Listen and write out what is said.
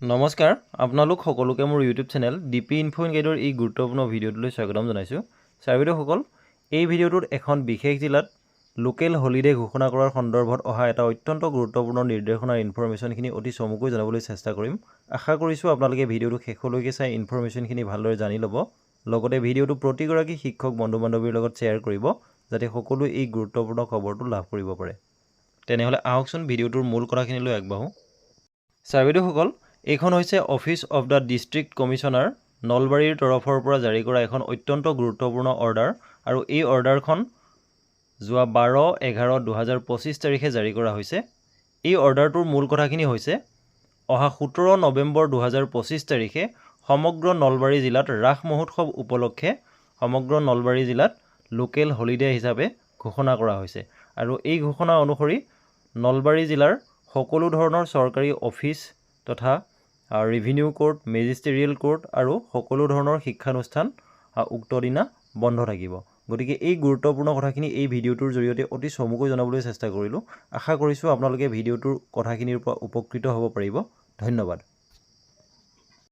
নমস্কাৰ আপোনালোক সকলোকে মোৰ YouTube channel D P info গাইডৰ এই গুৰুত্বপূৰ্ণ ভিডিঅ'টোলৈ স্বাগতম জনাইছোঁ। ছাৰ্বিদসকল এই ভিডিঅ'টোত এখন বিশেষ জিলাত লোকেল হলিডে ঘোষণা কৰাৰ সন্দৰ্ভত অহা এটা অত্যন্ত গুৰুত্বপূৰ্ণ নিৰ্দেশনাৰ ইনফৰ্মেশ্যনখিনি অতি চমুকৈ জনাবলৈ চেষ্টা কৰিম। আশা কৰিছোঁ আপোনালোকে ভিডিঅ'টো শেষলৈকে চাই ইনফৰ্মেশ্যনখিনি ভালদৰে জানি ল'ব। লগতে ভিডিঅ'টো প্ৰতিগৰাকী শিক্ষক বন্ধু বান্ধৱীৰ লগত শ্বেয়াৰ কৰিব যাতে সকলোৱে এই গুৰুত্বপূৰ্ণ খবৰটো লাভ কৰিব পাৰে। তেনেহ'লে আহকচোন ভিডিঅ'টোৰ মূল কথাখিনিলৈ আগবাঢ়োঁ। ছাৰ্বিদসকল এইখন হৈছে office of the district commissioner নলবাৰীৰ তৰফৰ পৰা জাৰি কৰা এখন অত্যন্ত গুৰুত্বপূৰ্ণ অৰ্ডাৰ আৰু এই অৰ্ডাৰখন যোৱা বাৰ এঘাৰ দুহেজাৰ পঁচিছ তাৰিখে জাৰি কৰা হৈছে। এই অৰ্ডাৰটোৰ মূল কথাখিনি হৈছে অহা সোতৰ নৱেম্বৰ দুহেজাৰ পঁচিছ তাৰিখে সমগ্ৰ নলবাৰী জিলাত ৰাস মহোৎসৱ উপলক্ষে সমগ্ৰ নলবাৰী জিলাত লোকেল হলিডে হিচাপে ঘোষণা কৰা হৈছে আৰু এই ঘোষণা অনুসৰি নলবাৰী জিলাৰ সকলো ধৰণৰ চৰকাৰী অফিচ তথা ৰিভিনিউ কোৰ্ট মেজিষ্টেৰিয়েল কোৰ্ট আৰু সকলো ধৰণৰ শিক্ষানুষ্ঠান উক্ত দিনা বন্ধ থাকিব। গতিকে এই গুৰুত্বপূৰ্ণ কথাখিনি এই ভিডিঅ'টোৰ জৰিয়তে অতি চমুকৈ জনাবলৈ চেষ্টা কৰিলোঁ। আশা কৰিছোঁ আপোনালোকে ভিডিঅ'টোৰ কথাখিনিৰ পৰা উপকৃত হ'ব পাৰিব। ধন্যবাদ।